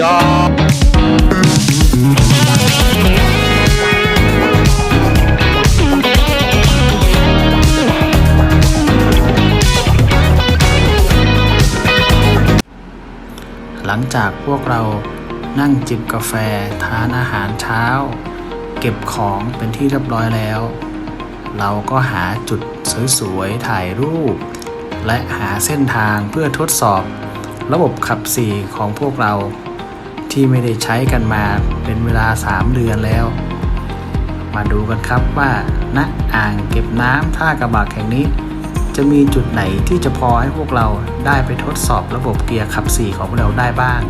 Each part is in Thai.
ยอดหลังจากพวกเรานั่งจิบกาแฟ ทานอาหารเช้า เก็บของเป็นที่เรียบร้อยแล้ว เราก็หาจุด สวยๆ ถ่ายรูป และหาเส้นทางเพื่อทดสอบ ระบบขับสี่ของพวกเรา ที่ไม่ได้ใช้กันมาเป็นเวลา 3 เดือนแล้ว มาดูกันครับว่าณอ่างเก็บน้ำท่ากระบักแห่งนี้ จะมีจุดไหนที่จะพอให้พวกเราได้ไปทดสอบระบบเกียร์ขับ4ของพวกเราได้บ้าง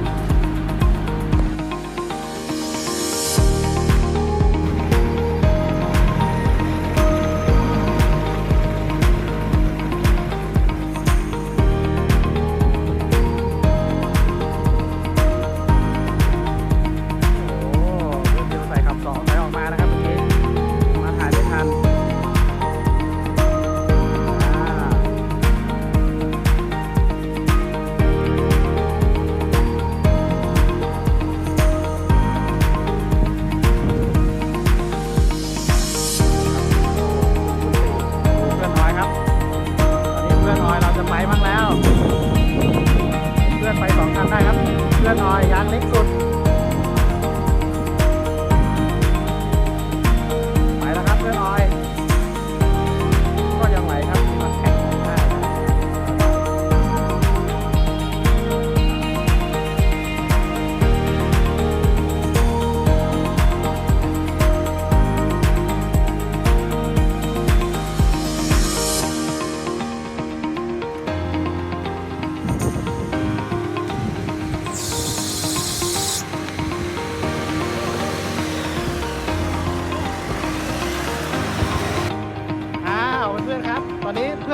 ยา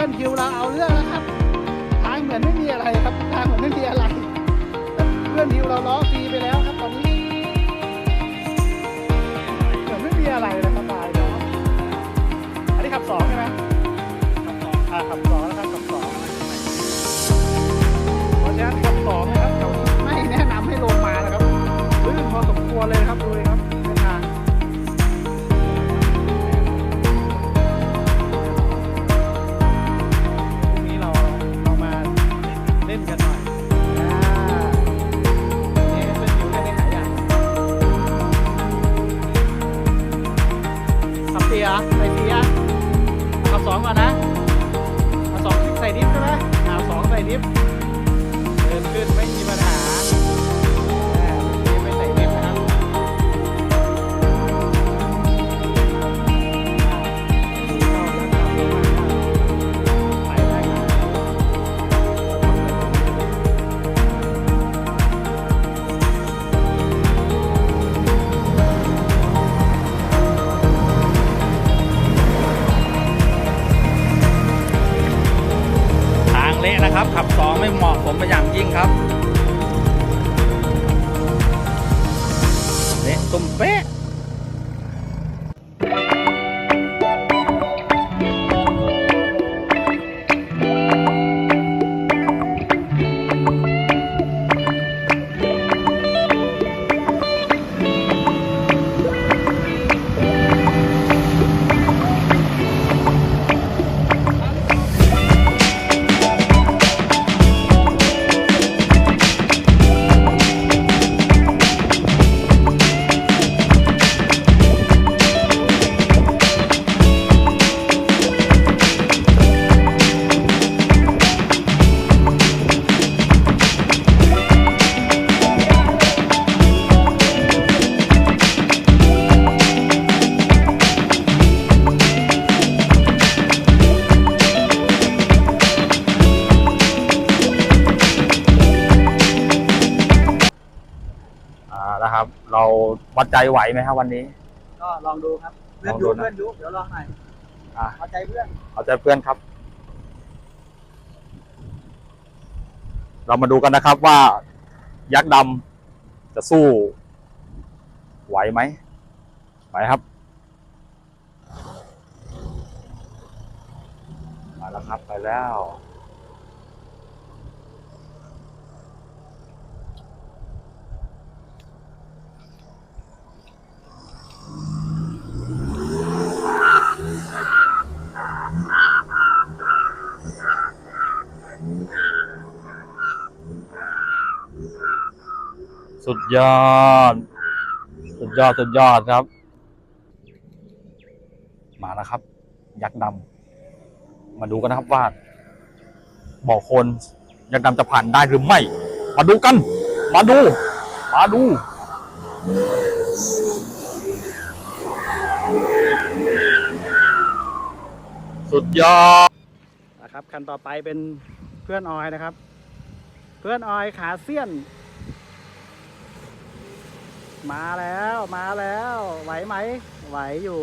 พื่อนคิวเราเอาเรื่องแล้วครับ ทางเหมือนไม่มีอะไรครับ ทางเหมือนไม่มีอะไร เพื่อนคิวเราล้อฟรีไปแล้วครับตอนนี้เหมือนไม่มีอะไรเลยสบายเนาะอันนี้ขับสองใช่ไหมขับสองอ่าขับสองแล้วครับขับสองเพราะฉะนั้นขับสองนะครับเราไม่แนะนำให้ลงมานะครับลื่นพอสมควรเลยนะครับดูเลย วัดใจไหวไหมครับวันนี้ ก็ลองดูครับ เพื่อนลองดูยุนะ เพื่อนยุเดี๋ยวลองหน่อยอะ เอาใจเพื่อนเอาใจเพื่อนครับ เรามาดูกันนะครับว่ายักษ์ดำจะสู้ ไหวไหมไหวครับไปแล้วครับ ไปแล้ว สุดยอด สุดยอด สุดยอดครับ มาแล้วครับ ยักษ์ดำมาดูกันนะครับว่าบ่อโคลนยักษ์ดำจะผ่านได้หรือไม่ มาดูกัน มาดู มาดูสุดยอดนะครับคันต่อไปเป็นเพื่อนออยนะครับ เพื่อนออยขาเสี้ยน มาแล้วมาแล้วไหวไหม ไหวอยู่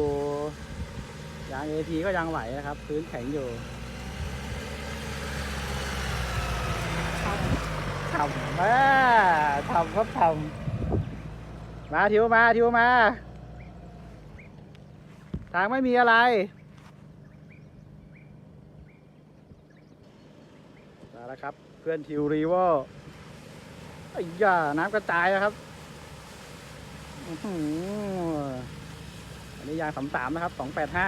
ยางเอทีก็ยังไหวนะครับ พื้นแข็งอยู่ทำแม่ทำครับทำมาทิวมาทิวมา ทางไม่มีอะไรมาแล้วครับ เพื่อนทิวรีโวไอ้ย่าน้ำกระจายแล้วครับ อันนี้ยางสามสามนะครับสองแปดห้า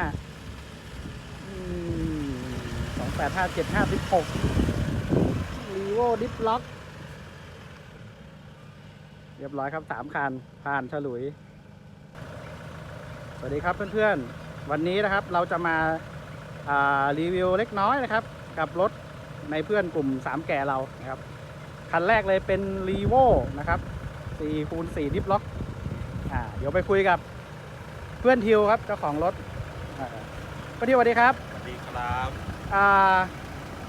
สองแปดห้าเจ็ดห้าสิบหกรีโวดิฟล็อก เรียบร้อยครับสามคัน ผ่านฉลุย สวัสดีครับเพื่อนๆ วันนี้นะครับเราจะมาารีวิวเล็กน้อยนะครับ กับรถในเพื่อนกลุ่ม3แก่เรานะครับ คันแรกเลยเป็น r ีโวนะครับ4คูณ4ดิฟล็อก อ่าเดี๋ยวไปคุยกับเพื่อนทิวครับเจ้าของรถอ่าเพื่อนทิวสวัสดีครับสวัสดีครับอ่า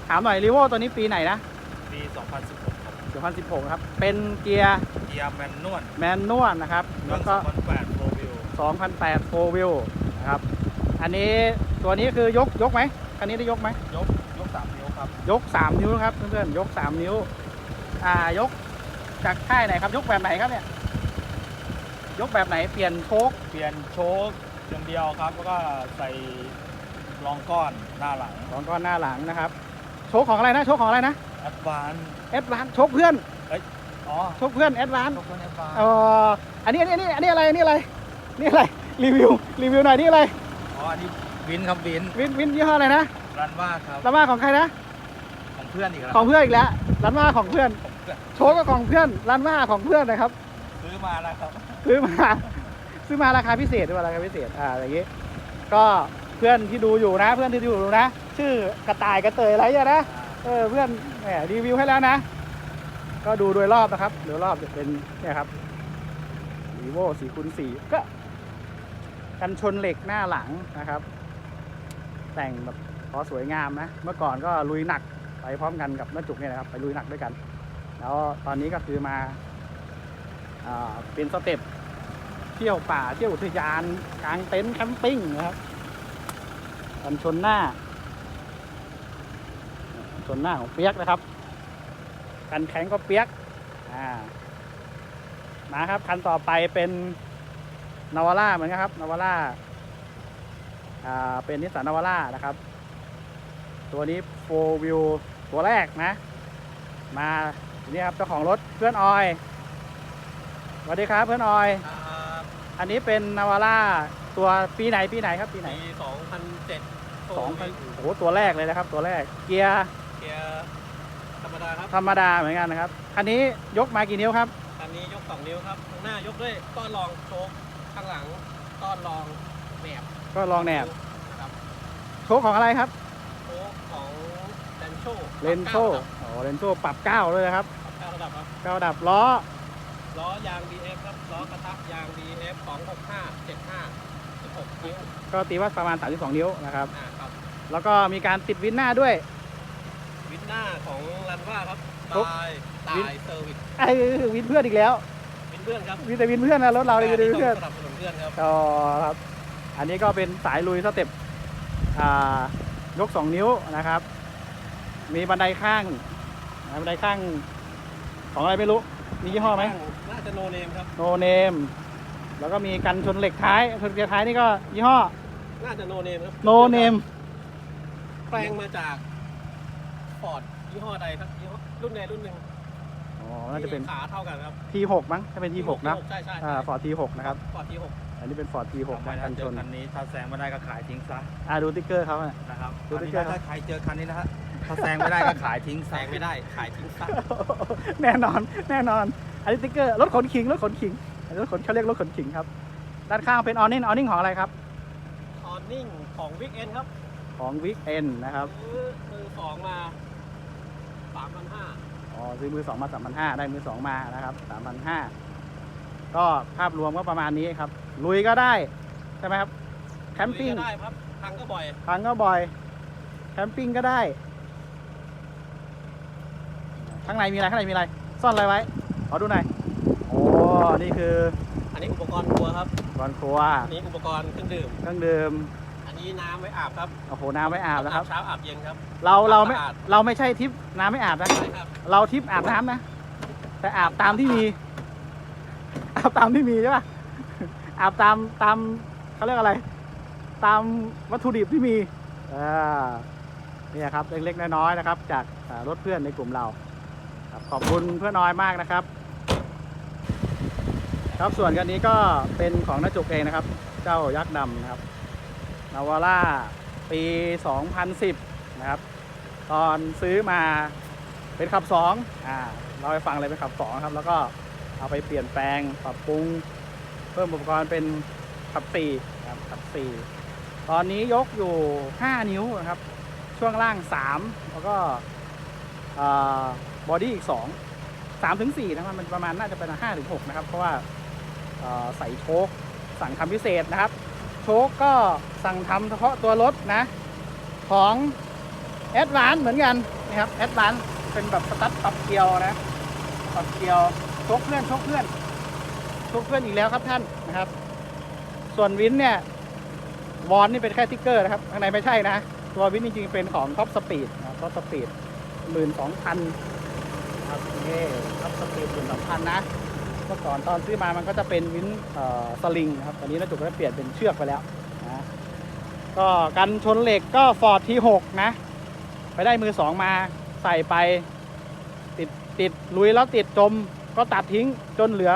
ถามหน่อย r ีโวตัวนี้ปีไหนนะปี 2016ครับ2016 ครับ เป็นเกียร์เกียร์แมนนวลแมนนวลนะครับแล้วก็ 2008 Pro View 2008 4 wheel นะครับ อันนี้ตัวนี้คือยกยกไหมคันนี้ได้ยกไหม ยกยก3นิ้วครับ ยก 3 นิ้วนะครับเพื่อนๆยก 3 นิ้ว อ่ายกจากค่ายไหนครับ ยกแบบไหนครับเนี่ย ยกแบบไหนเปลี่ยนโชคเปลี่ยนโชคอย่างเดียวครับแล้วก็ใส่รองก้อนหน้าหลังของก้อนหน้าหลังนะครับ โชคของอะไรนะโชคของอะไรนะ Advance แอดวานโชคเพื่อนอ๋อโชคเพื่อนแอดวานโชคเพื่อน Advance เอ่ออันนี้อันนี้อันนี้อะไรอันนี้อะไรนี่อะไรรีวิวรีวิวหน่อยนี่อะไรอ๋ออันนี้วินครับวินวินวินยี่ห้ออะไรนะรันว่าครับรันมาของใครนะของเพื่อนอีกแล้วของเพื่อนอีกแล้วรันมาของเพื่อนของเพื่อนโชคก็ของเพื่อนรันมาของเพื่อนนะครับ ซื้อมาแล้วครับ ซื้อมา ซื้อมาราคาพิเศษด้วยราคาพิเศษอ่าอย่างงี้ ก็เพื่อนที่ดูอยู่นะ เพื่อนที่ดูอยู่นะ ชื่อกระต่ายกระเตยอะไรอย่างนะเออเพื่อนแหมรีวิวให้แล้วนะ ก็ดูโดยรอบนะครับโดยรอบจะเป็นเนี่ยครับ vivo 4คูณ4ก็กันชนเหล็กหน้าหลังนะครับ แต่งแบบพอสวยงามนะ เมื่อก่อนก็ลุยหนักไปพร้อมกันกับน้าจุกเนี่ยนะครับ ไปลุยหนักด้วยกัน แล้วตอนนี้ก็คือมา เป็นสเต็ปเที่ยวป่าเที่ยวอุทยานกลางเต็นท์แคมปิ้งนะครับกันชนหน้า ชนหน้าของเปียกนะครับ กันแข็งก็เปียกอ่ามาครับคันต่อไปเป็นนาวาร่าเหมือนกันครับนาวาร่าอ่าเป็นนิสสันนาวาร่านะครับ ตัวนี้โฟวิวตัวแรกนะ มาทีนี้ครับเจ้าของรถเพื่อนออย วัสดีครับเพื่อนออยอันนี้เป็นนาวาร่าตัวปีไหนปีไหนครับปีไหนปี2007สองพันโอ้โหตัวแรกเลยนะครับ ตัวแรกเกียร์เกียร์ธรรมดาครับธรรมดาเหมือนกันนะครับคันนี้ยกมากี่นิ้วครับคันนี้ยก 2 นิ้วครับข้างหน้ายกด้วยต้อนรองโชคข้างหลังต้อนรองแหนบก็ลองแหนบนะครับโชคของอะไรครับโชคของเลนโชเลนโซโอ้เลนโซปรับเก้าเลยนะครับเก้าระดับครับเก้าดับล้อ ล้อยาง BF ครับล้อกระทะยาง BF 265 75 16นิ้วก็ตีว่าประมาณ 32 นิ้วนะครับ อ่าครับแล้วก็มีการติดวินหน้าด้วย วินหน้าของรันว่าครับครบตายวินตายเซอร์วิสไอ้วินเพื่อนอีกแล้ว วินเพื่อนครับมีแต่วินเพื่อนนะรถเราเลยมีแต่วินเพื่อน สนับสนุนเพื่อนครับอ๋อครับ อันนี้ก็เป็นสายลุยสเต็ปอ่ายก2นิ้วนะครับ มีบันไดข้างนะบันไดข้างของอะไรไม่รู้ มียี่ห้อไหม น่าจะโนเนมครับ โนเนม แล้วก็มีกันชนเหล็กท้ายชนเกียร์ท้ายนี่ก็ยี่ห้อน่าจะโนเนมครับโนเนมแปลงมาจากฟอร์ดยี่ห้อใดครับยี่ห้อรุ่นใดรุ่นหนึ่งอ๋อน่าจะเป็นที่ขาเท่ากันครับ T6 มั้งถ้าเป็น T6 นะใช่ใช่อ่า Ford T6 นะครับฟอร์ดทีหกอันนี้เป็น Ford T6 ทำไมนะถ้ากันเจชอนคันนี้ถ้าแซงไม่ได้ก็ขายทิ้งซะอ่าดูติ๊กเกอร์เขาอะนะครับดูอันที่นี้เจอถ้าใครเจอคันนี้นะฮะถ้าแซงไม่ได้ก็ขายทิ้งแซซะงไม่ได้ขายทิ้งซะแน่นอนแน่นอน อันนี้ติ๊กเกอร์รถขนขิงรถขนขิงอันนี้รถขนเขาเรียกรถขนขิงครับ ด้านข้างเป็นออนิ่งออนิ่งของอะไรครับ ออนนิ่งของวิกเอนครับของวิกเอนนะครับซื้อมือสองมาสามพันห้าอ๋อซื้อมือสองมาสามพันห้าได้มือสองมานะครับสามพันห้าก็ภาพรวมก็ประมาณนี้ครับ ลุยก็ได้ ใช่ไหมครับแคมปิ้งได้ครับทางก็บ่อยพังก็บ่อย แคมปิ้งก็ได้ ข้างในมีอะไรข้างในมีอะไร ซ่อนอะไรไว้ ขอดูหน่อยโอ้นี่คืออันนี้อุปกรณ์ครัวครับก่อนครัวอันนี้อุปกรณ์เครื่องดื่มเครื่องดื่มอันนี้น้ำไว้อาบครับโอ้โหน้ำไม่อาบนะครับเช้าอาบเย็นครับ เราเราไม่สะอาดเราไม่ใช่ทิปน้ำไม่อาบนะใช่ครับเราทิปอาบน้ำนะ แต่อาบตามที่มีอาบตามที่มีใช่ป่ะอาบตามตามเขาเรียกอะไร ตามวัตถุดิบที่มีอ่าเนี่ยครับเล็กๆน้อยๆนะครับ จากอ่ารถเพื่อนในกลุ่มเราครับขอบคุณเพื่อนน้อยมากนะครับ ครับส่วนกันนี้ก็เป็นของนาจุกเองนะครับ เจ้ายักษ์ดำนะครับนาวาร่าปี 2010 นะครับ ตอนซื้อมาเป็นขับสองอ่าเราไปฟังเลยเป็นขับสองครับ แล้วก็เอาไปเปลี่ยนแปลงปรับปรุง เพิ่มอุปกรณ์เป็นขับสี่ครับขับสี่ตอนนี้ยกอยู่ 5 นิ้วนะครับ ช่วงล่าง 3 แล้วก็บอดี้อีก 2 3ถึง4นะครับมันประมาณน่าจะเป็น5ถึง6นะครับ เพราะว่า ใส่โชคสั่งทำพิเศษนะครับ โชคก็สั่งทำเฉพาะตัวรถนะ ของแอดวานเหมือนกันนะครับแอดวานเป็นแบบสตั๊ดปรับเกียวนะปรับเกียวโชคเพื่อนโชคเพื่อนโชคเพื่อนอีกแล้วครับท่านนะครับ ส่วนวินเนี่ยวอนนี่เป็นแค่ติ๊กเกอร์นะครับข้างในไม่ใช่นะ ตัววินจริงๆเป็นของท็อปสปีดนะท็อปสปีดหมื่นสองพันครับนี่ท็อปสปีดหมื่นสองพันนะ เมื่อก่อนตอนซื้อมามันก็จะเป็นวินสลิงครับตอนนี้นาจุกก็เปลี่ยนเป็นเชือกไปแล้วนะก็กันชนเหล็กก็ฟอร์ดทีหกนะ ไปได้มือสองมาใส่ไป ติดติดลุยแล้วติดจมก็ตัดทิ้งจนเหลือ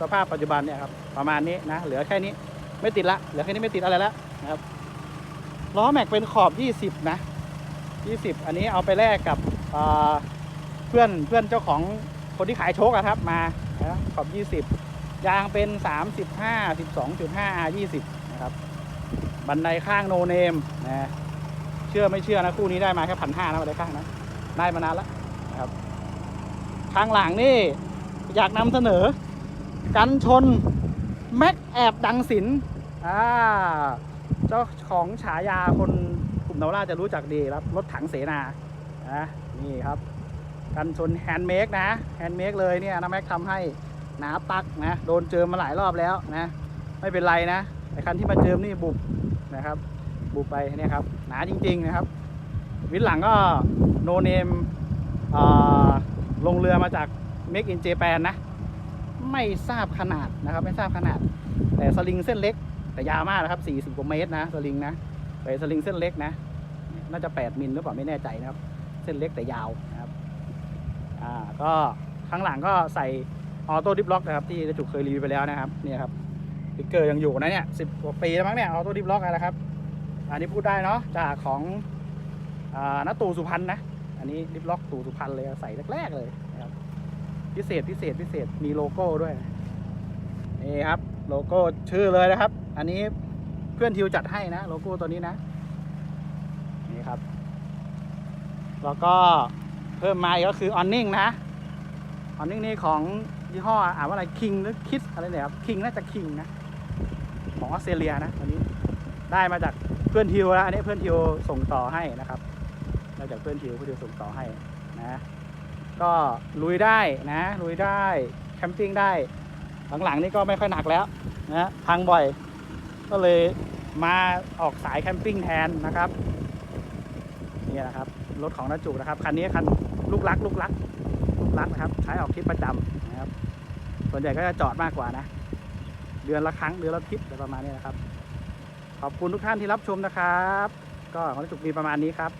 สภาพปัจจุบันเนี่ยครับประมาณนี้นะเหลือแค่นี้ไม่ติดละเหลือแค่นี้ไม่ติดอะไรแล้วนะครับล้อแม็กเป็นขอบ 20 นะ 20 อันนี้เอาไปแลกกับเเพื่อนเพื่อนเจ้าของคนที่ขายโชคอะครับมา นะขอบ 20 ยางเป็น 35 12.5 R 20 นะครับ บันไดข้างโนเนมนะเชื่อไม่เชื่อนะ คู่นี้ได้มาแค่พันห้านะบันไดข้างนะ ได้มานานแล้วนะครับ ข้างหลังนี่ อยากนำเสนอ กันชน แม็กแอบดังสินอ่าเจ้าของฉายาคนกลุ่มนาวราจะรู้จักดีครับ รถถังเสนานะนี่ครับ กันชนแฮนด์เมกนะแฮนด์เมกเลยเนี่ยนะแม็กทำให้หนาปักนะโดนเจิมมาหลายรอบแล้วนะไม่เป็นไรนะไอคันที่มาเจิมนี่บุบนะครับ บุบไปเนี่ยครับหนาจริง ๆนะครับ วินหลังก็โนเนมลงเรือมาจาก Make in Japan นะ ไม่ทราบขนาดนะครับ ไม่ทราบขนาด แต่สลิงเส้นเล็ก แต่ยาวมากนะครับ 40กว่าเมตรนะสลิงนะแต่สลิงเส้นเล็กนะ น่าจะ 8 มิลหรือเปล่าไม่แน่ใจนะครับ เส้นเล็กแต่ยาวนะครับ อ่าก็ข้างหลังก็ใส่ออโต้ดิฟล็อกนะครับที่จุกเคยรีวิวไปแล้วนะครับเนี่ยครับสติ๊กเกอร์ยังอยู่นะเนี่ยสิบกว่าปีแล้วมั้งเนี่ยออโต้ดิฟล็อกนะครับ อันนี้พูดได้เนาะจากของอ่านัตู่สุพรรณนะ อันนี้ดิฟล็อกตูสุพรรณเลยใส่แรกๆเลยนะครับพิเศษพิเศษพิเศษมีโลโก้ด้วยนี่ครับโลโก้ชื่อเลยนะครับ อันนี้เพื่อนทิวจัดให้นะ โลโก้ตัวนี้นะ นี่ครับ แล้วก็ เพิ่มมาอีกก็คือออนนิ่งนะออนนิ่งนี่ของยี่ห้ออ่านว่าอะไรคิงหรือคิดอะไรเนี่ยครับคิงน่าจะคิงนะของออสเตรเลียนะอันนี้ได้มาจากเพื่อนทิวนะอันนี้เพื่อนทิวส่งต่อให้นะครับได้จากเพื่อนทิวเพื่อนทิวส่งต่อให้นะก็ลุยได้นะลุยได้แคมปิ้งได้หลังๆนี่ก็ไม่ค่อยหนักแล้วนะพังบ่อย ก็เลยมาออกสายแคมปิ้งแทนนะครับนี่นะครับ รถของนาจุกนะครับ คันนี้คันลูกรักลูกรักลูกรักนะครับ ใช้ออกทริปประจำนะครับ ส่วนใหญ่ก็จะจอดมากกว่านะ เดือนละครั้งเดือนละทริปอะไรประมาณนี้นะครับ ขอบคุณทุกท่านที่รับชมนะครับ ก็ของนาจุกมีประมาณนี้ครับ